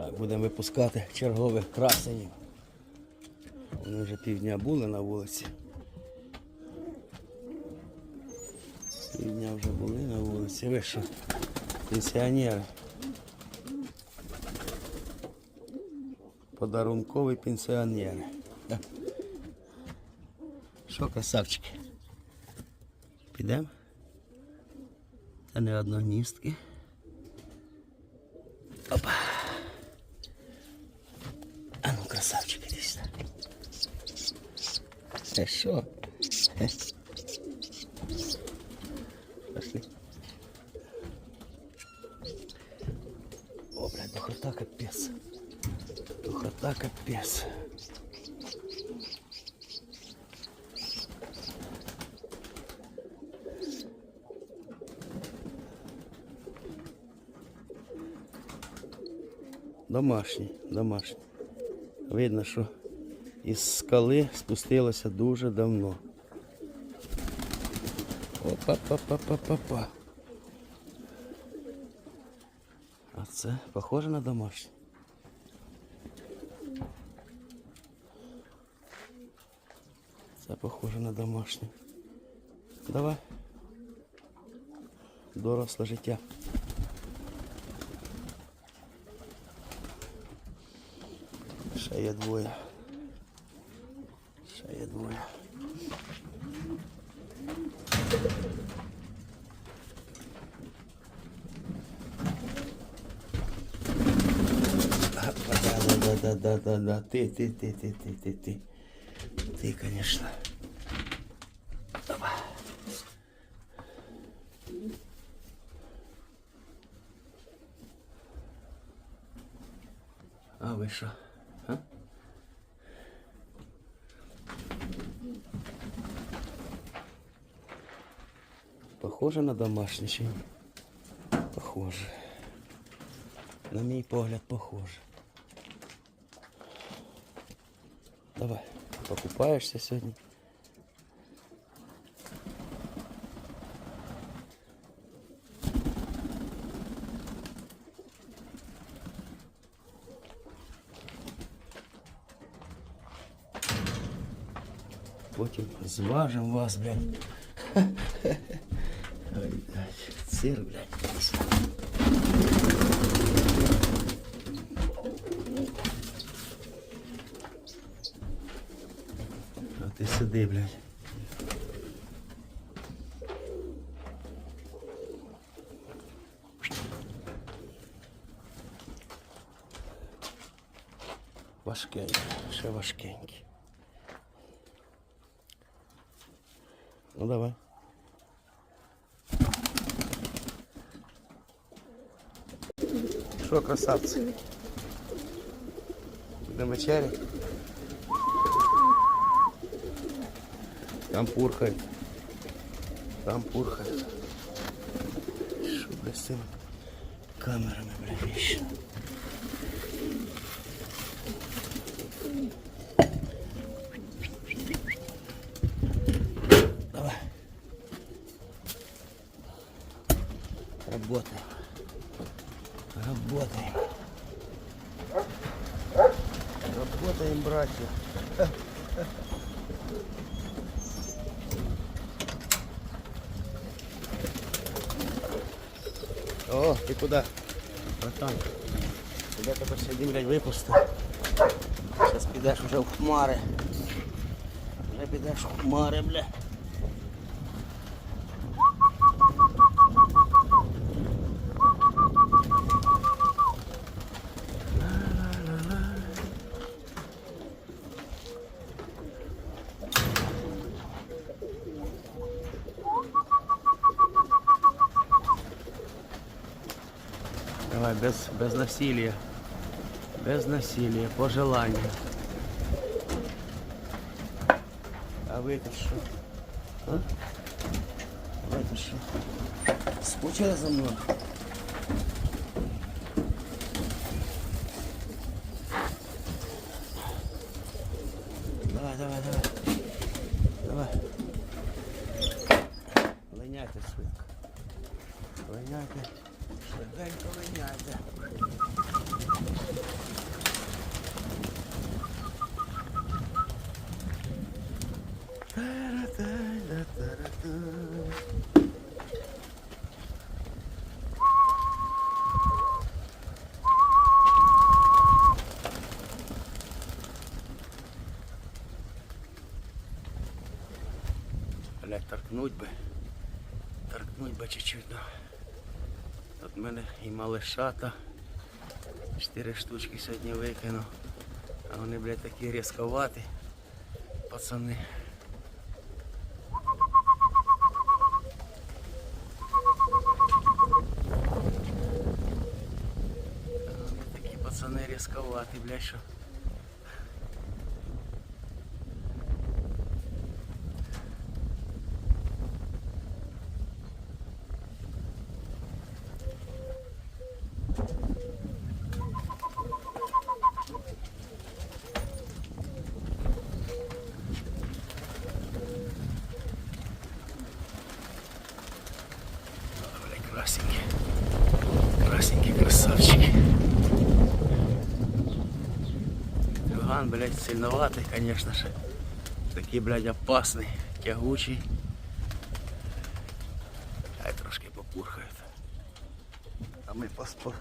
Так, будемо випускати чергових красенів. Вони вже півдня були на вулиці. Півдня вже були на вулиці. Ви що? Пенсіонери. Подарункові пенсіонери. Що, красавчики? Підемо? Це не одногністки. Опа. Е, що? Пошли. О, блядь, духота капец. Духота капец. Домашній, домашній. Видно, що із скали спустилося дуже давно. Опа-па-па-па-па-па. А це похоже на домашнє. Це похоже на домашнє. Давай. Доросле життя. Ще є двоє. да, да, да, да, да. Ты, ты, ты, ты, ты, ты, ты. Ты, конечно. Давай. А ви що? А? Похоже на домашнє чи ні? Похоже. На мій погляд похоже. Давай, покупаєшся сьогодні. Потім зважимо вас, блядь. Ой, блядь, цирк, блядь. Сиди, блядь. Важкенький, ще важкенький. Ну давай. Що, красавці? Будемо вечері? Там пурхай. Там пурхай. Що, бля, з цими камерами, бля, віщо? Давай. Работаем. Работаем. Работаем, братья. Ты куда? Братан. Куда тебе сьогодні, блядь, випустив? Сейчас підеш уже в хмары. Уже підеш в хмары, бля. Давай, без, без насилия. Без насилия, по желанию. А вы это что? А? Вы это что? Скучали за мной? Блять, торкнуть би. Торкнуть би чуть-чуть. Ну. Тут в мене і малишата. Чотири штучки сьогодні викинув. А вони, блядь, такі різковаті. Пацани. Вони такі пацани різковаті, блядь, що. Туган, блядь, сильноватый, конечно же. Такий, блядь, опасний, тягучий. Хай трошки попурхають. А ми поспо...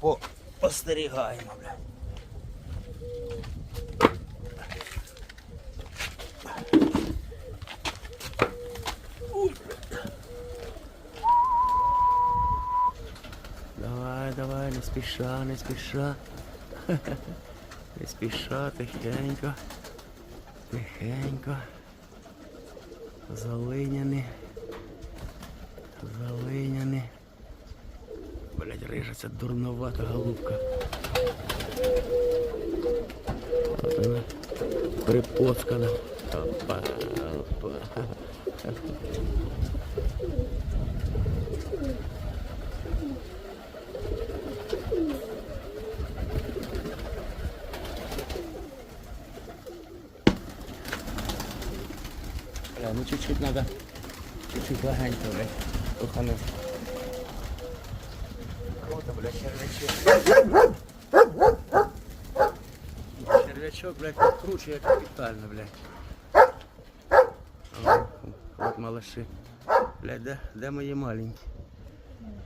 по... постерігаємо, блядь. Давай, давай, не спіша, не спіша. Не тихенько. Тихенько. Залиняні. Залиняні. Блять, рижиться дурновата голубка. От вона припоцкана. Опа, опа. Чуть-чуть надо, чуть-чуть легенько, блядь, тухануть. Вот, блядь, червячок. Червячок, блядь, круче, як капітально, блядь. О, От малыши. Блядь, де, де мої маленькі?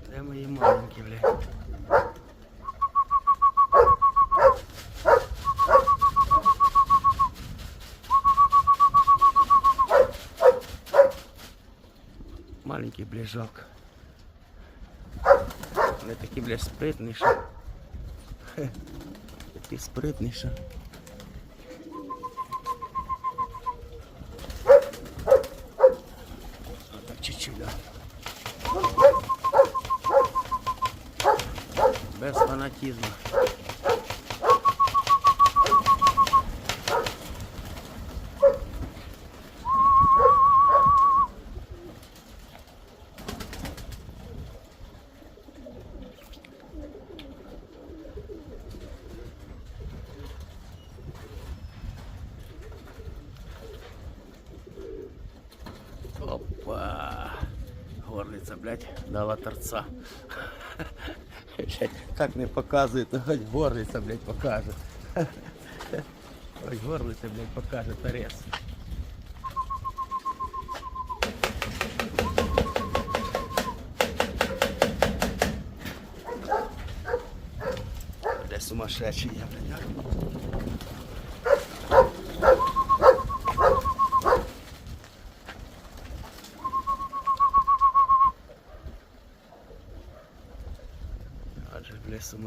Де мої маленькі, блядь? Ближок. Вони такі, блядь, спритніші. Такі спритніші. Чуть-чуть. Без фанатизму. Дала торца. Блядь, как не показывает, ну хоть горлица, блядь, покажет. Хоть горлица, блядь, покажет торец. Бля, сумасшедший я, блядь.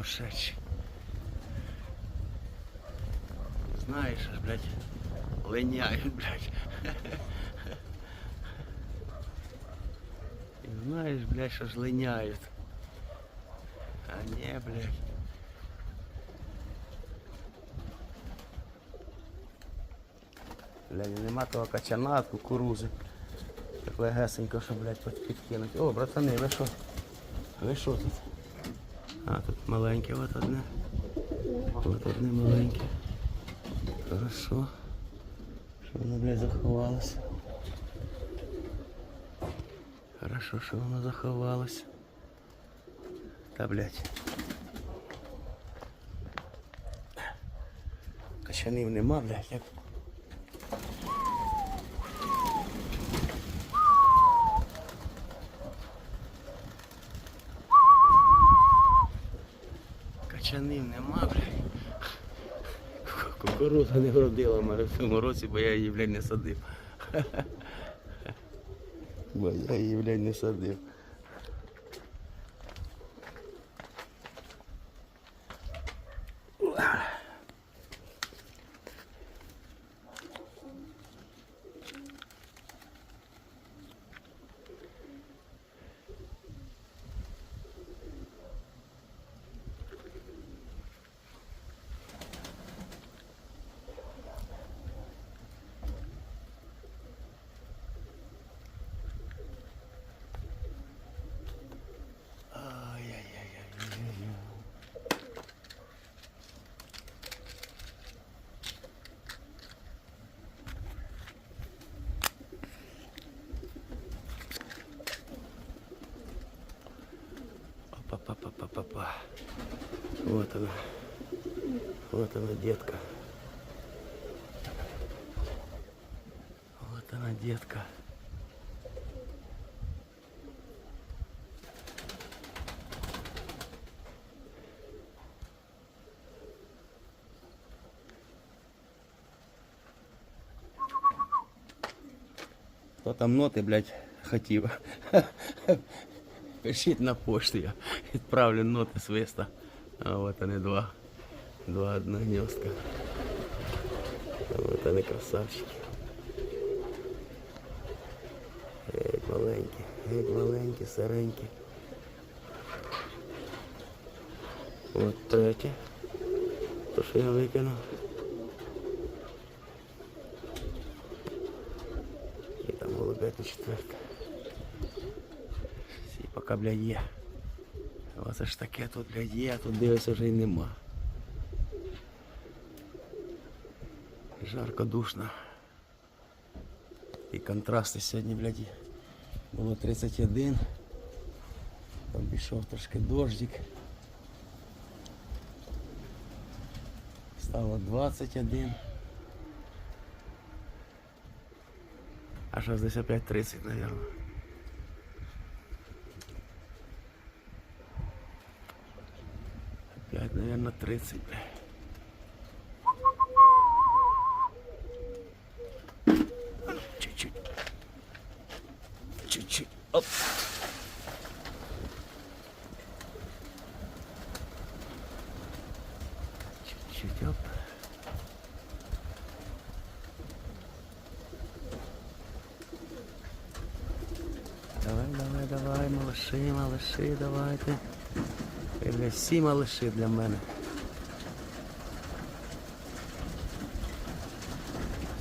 Сумасшедший. Знаєш, аж, блядь, линяють, блядь. І знаєш, блядь, що ж линяють. А не, блядь. Блядь, нема того качана від кукурузи. Так легесенько, що, блядь, під- підкинуть. О, братани, ви що? Ви що тут? А, тут маленьке от одне. От одне маленьке. Хорошо. Що воно, блядь, заховалося. Хорошо, що воно заховалося. Та, блядь. Качанів нема, блядь, як. качанів нема, блядь. Кукуруза не вродила в мене в цьому році, бо я її, блядь, не садив. Бо я її, блядь, не садив. она. Вот она, детка. Вот она, детка. Хто там ноти, блядь, хотів. Пишіть на пошту, я відправлю ноти свиста. А от вони два. Два одногнездка. От вони красавчики. Геть маленькі, геть маленькі, сиренькі. От третє. То, що я викинув. І там голубятня четверка. Всі поки, блядь, є. Оце ж таке тут, блядь, є, а тут дивишся вже й нема. Жарко, душно. І контрасти сьогодні, блядь, було 31. Там пішов трошки дождик. Стало 21. А зараз десь опять 30, наверное. Наверное, 30, бля. Чуть-чуть. Чуть-чуть. Оп. Чуть-чуть, оп. Давай, давай, давай, малыши, малыши, давайте Ви, блядь, всі малыши для мене.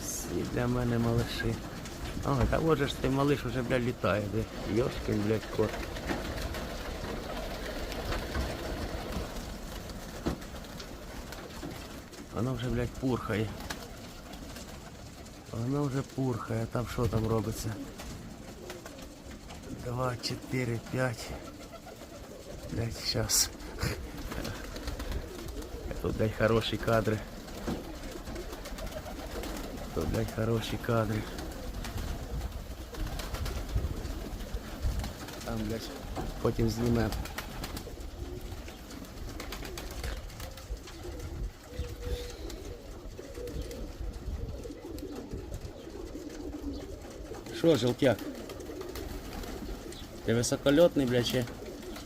Всі для мене малыши. Ой, та от же ж цей малиш уже, блядь, літає, де. Йошкин, блядь, кот. Воно вже, блядь, пурхає. Воно вже пурхає, там що там робиться? Два, четыре, пять. Блять, сейчас. Тут, блядь, хорошие кадры. Тут, блядь, хорошие кадры. Там, блядь, потім знімемо. Що, желтяк? Ти високольотний, блядь, чи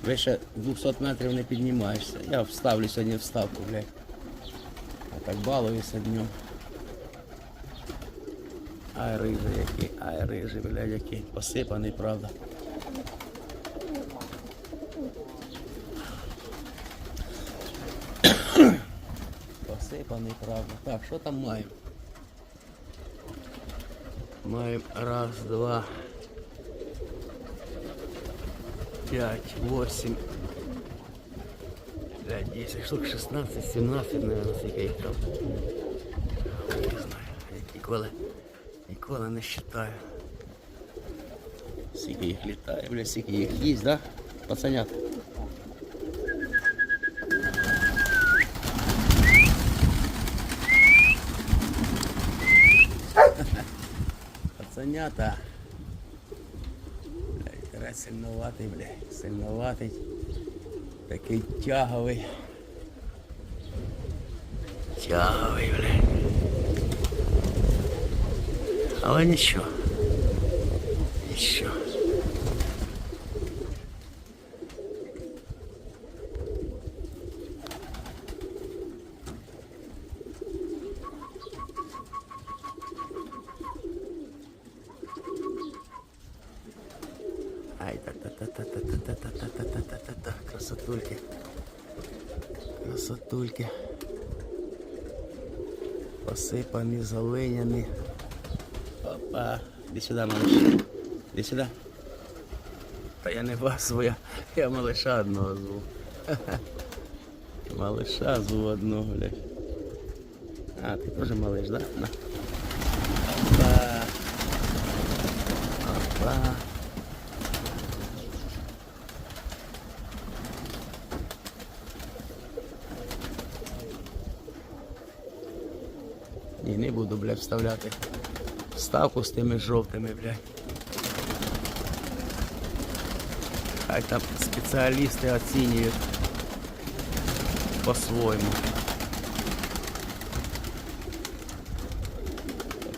вище 200 метрів не піднімаєшся. Я вставлю сьогодні вставку, блядь. А так балуюся днем. Ай, рижий який, ай, рижий, блядь, який. Посипаний, правда. Посипаний, правда. Так, що там маємо? Маємо раз, два, пять, восемь, пять, десять штук, 16, 17, наверное, скільки їх там. Хуй Не знаю, я ніколи, ніколи не считаю. Скільки їх літає, бля, скільки їх їсть, да? Пацанят. Пацанята. сильноватий, бля, сильноватий, такий тяговий. Тяговий, бля. Але нічого. Нічого. Посипані, залиняні. Опа. Іди сюди, малыш. Іди сюди. Та я не вас зву, я, я малыша одного зву. Малыша зву одного, блядь. А, ти теж малыш, да? На. Ні, не буду, блядь, вставляти вставку з тими жовтими, блядь. Хай там спеціалісти оцінюють по-своєму.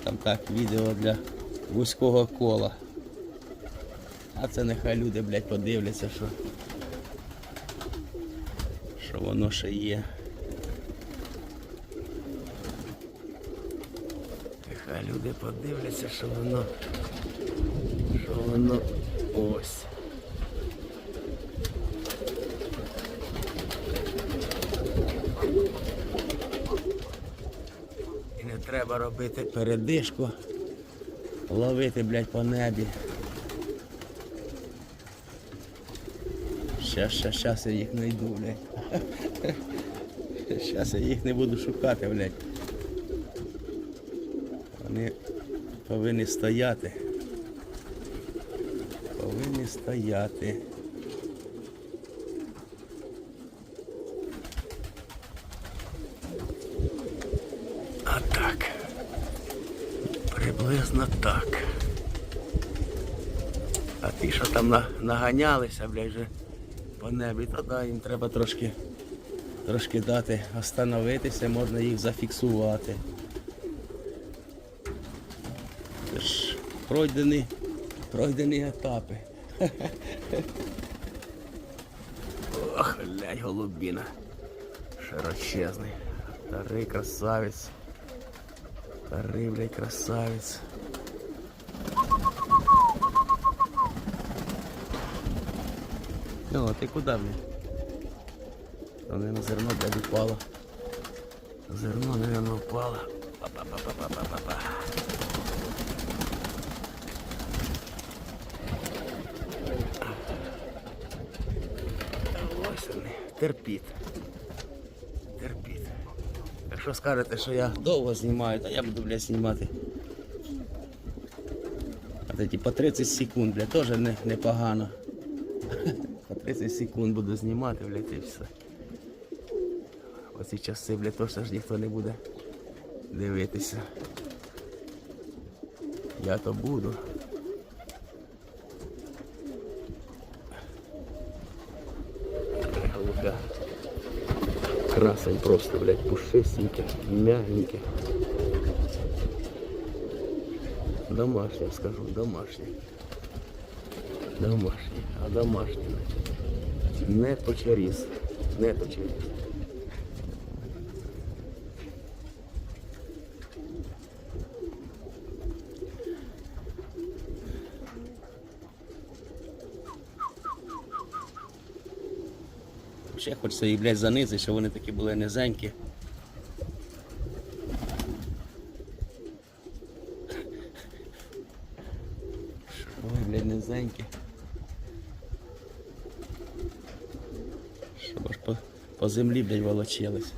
Там так, відео для вузького кола. А це нехай люди, блядь, подивляться, що, що воно ще є. Нехай люди подивляться, що воно. Що воно ось. І не треба робити передишку, ловити, блядь, по небі. Щас, щас я їх знайду, блядь. Щас я їх не буду шукати, блядь. Вони повинні стояти. Повинні стояти. А так. Приблизно так. А ті, що там на- наганялися, блядь, вже по небі, то да, їм треба трошки, трошки дати остановитися, можна їх зафіксувати. Це ж пройдені, пройдені етапи. Ох, блядь, голубіна. Широчезний. Старий красавець. Старий, блядь, красавець. Ну, а ти куди, блядь? Воно на зерно, блядь, упало. Зерно, наверное, упало. Па-па-па-па-па-па-па. Ось вони. Терпіть. Терпіть. Якщо скажете, що я довго знімаю, то я буду, блядь, знімати. А тоді по 30 секунд, блядь, теж не, непогано. По 30 секунд буду знімати, блядь, і все. Оці часи, блядь, точно ж ніхто не буде дивитися. Я то буду. Голубя. Красень просто, блядь, пушистенький, мягенький. Домашний, скажу, домашний. Домашній, а домашній. значить. Не почеріз. Не почеріз. Ще хочеться їх, блядь, занизити, щоб вони такі були низенькі. Були, блядь, низенькі. Щоб аж по, по землі, блядь, волочились.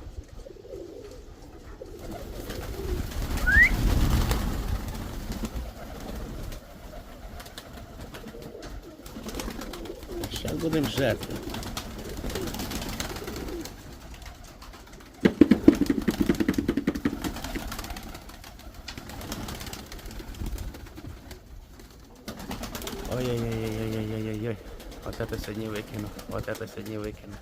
Зараз будемо жерти. Вот это сьогодні викину, вот это сьогодні викину.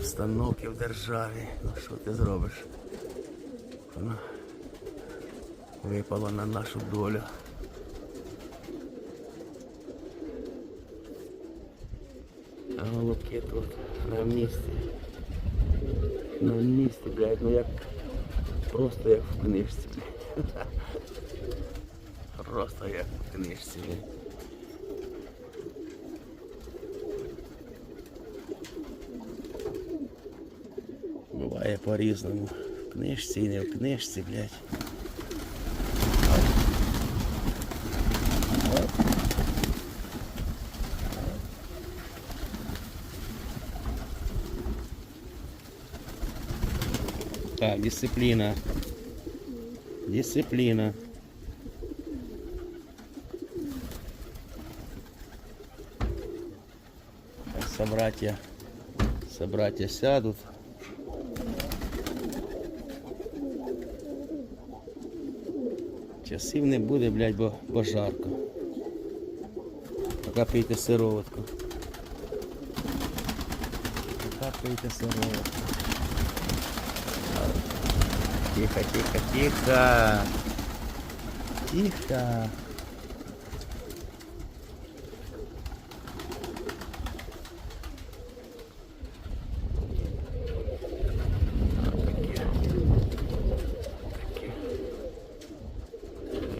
Обстановки в державі. Ну що ти зробиш? Воно випало на нашу долю. А голубки тут на місці. На місці, блядь, ну як просто як в книжці, блядь. Просто як в книжці, блядь. по-різному. В книжці і не в книжці, блядь. Так, дисципліна. Дисципліна. Так, собратья, собратья сядут. Часів не буде, блядь, бо, бо жарко. Пока пийте сироватку. Пока пийте сироватку. Тихо, тихо, тихо. Тихо.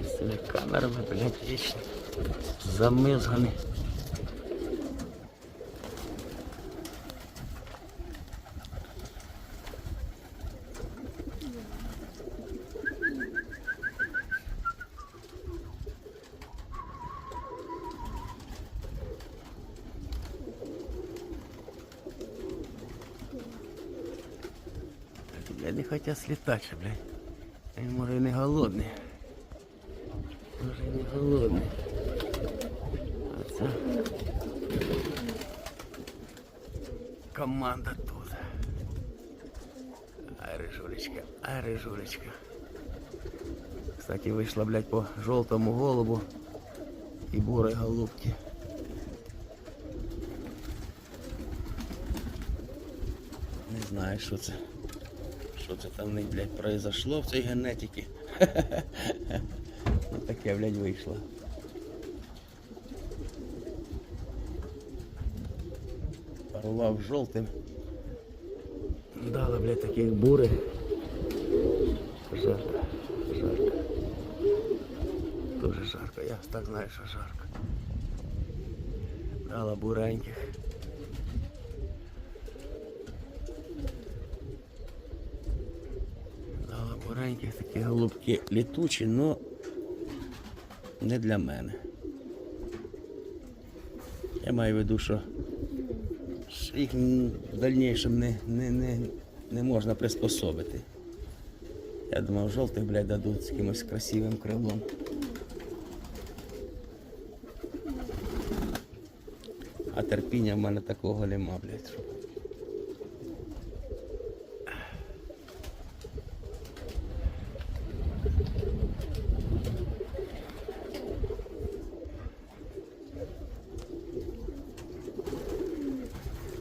З цими камерами, блядь, вічно замизгані. Блядь, не хотят слетать, ще, блядь. Він може і не голодний. Може і не голодний. А це команда тут. Ай, рижулечка, ай, рижулечка. Кстати, вийшла, блядь, по жовтому голубу і бурой голубки. Не знаю, що це. Що це там в них, блядь, произошло в цій генетиці. Ну таке, блядь, вийшло. Парував жовтим. Дали, блядь, таких бурих. Жарко, жарко. Дуже жарко, я так знаю, що жарко. Дала буреньких. Дала буреньких такі голубки літучі, але не для мене. Я маю в виду, що їх в дальнішому не, не, не, не можна приспособити. Я думав, жовтих, блядь, дадуть з якимось красивим крилом. А терпіння в мене такого нема, блядь.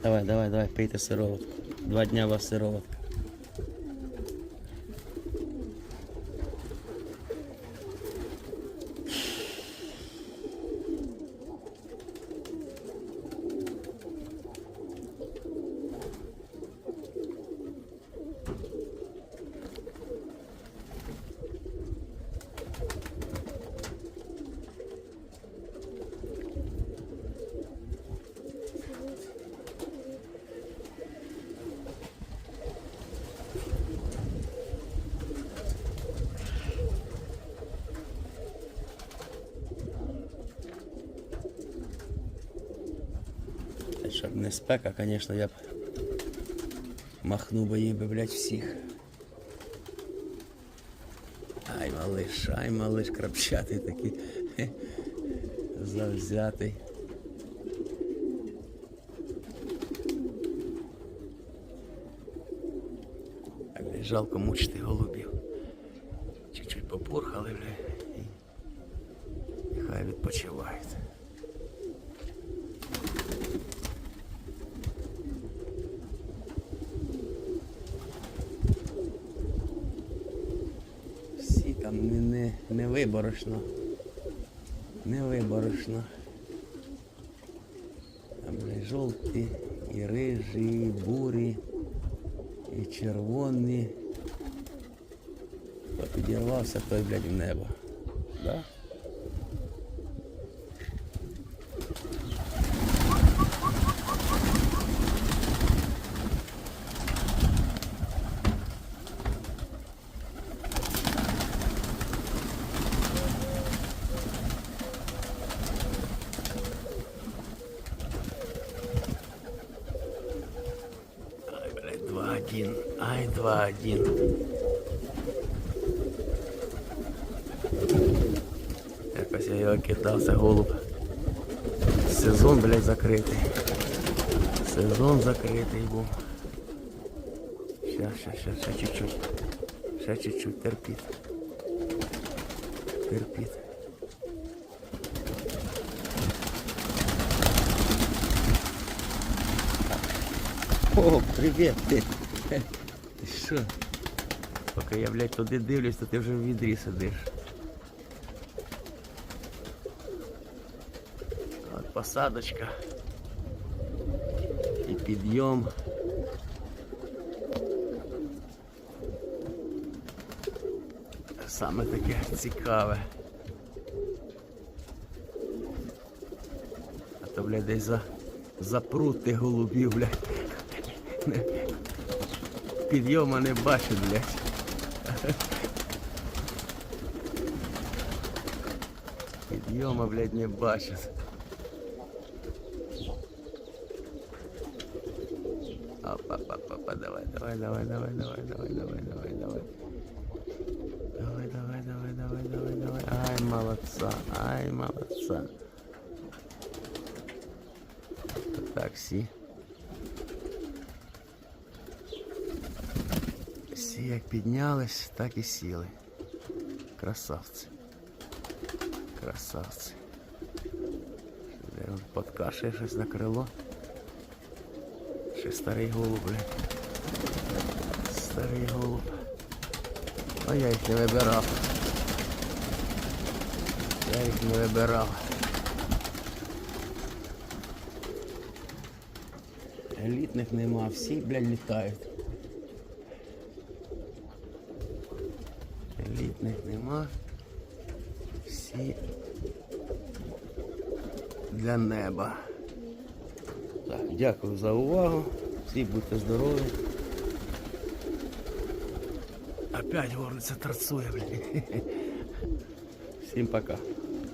Давай, давай, давай, пийте сироватку. Два дня у вас сироватка. Так а конечно я б махнув би їм би, блядь, всіх. Ай, малыш, ай, малыш, крапчатий такий. Хе, завзятий. Так, жалко мучити голубів. Не виборошно. Там і жовті, і рижі, і бурі, і червоні. Хто той, блядь, в небо. Да? Ай, блядь, 2-1. Ай, 2-1. Якось я його кидав, це голуб. Сезон, блядь, закритий. Сезон закритий був. Ща, ща, ща, ще чуть-чуть. Ще чуть-чуть, терпіть. Терпіть. О. Ти що? Поки я, блядь, туди дивлюсь, то ти вже в відрі сидиш. От посадочка. І підйом. Саме таке цікаве. А то, блядь, десь за, запрути голубів, блядь. Не- Підйома не бачу, блядь. Підйома, блядь, не бачить. Опа-па-па-па, давай, давай, давай, давай, давай, давай, давай, давай, давай. Давай, давай, давай, давай, давай, давай. Ай, молодца, ай, молодца. Таксі. Як піднялись, так і сіли. Красавці. Красавці. Де він подкашає щось на крило. Ще старий голуб, блядь. Старий голуб. А я їх не вибирав. Я їх не вибирав. Елітних нема, всі, блядь, літають. Елітних нема. Всі для неба. Так, дякую за увагу. Всі будьте здорові. Опять горниця торцує, блядь. Всім пока.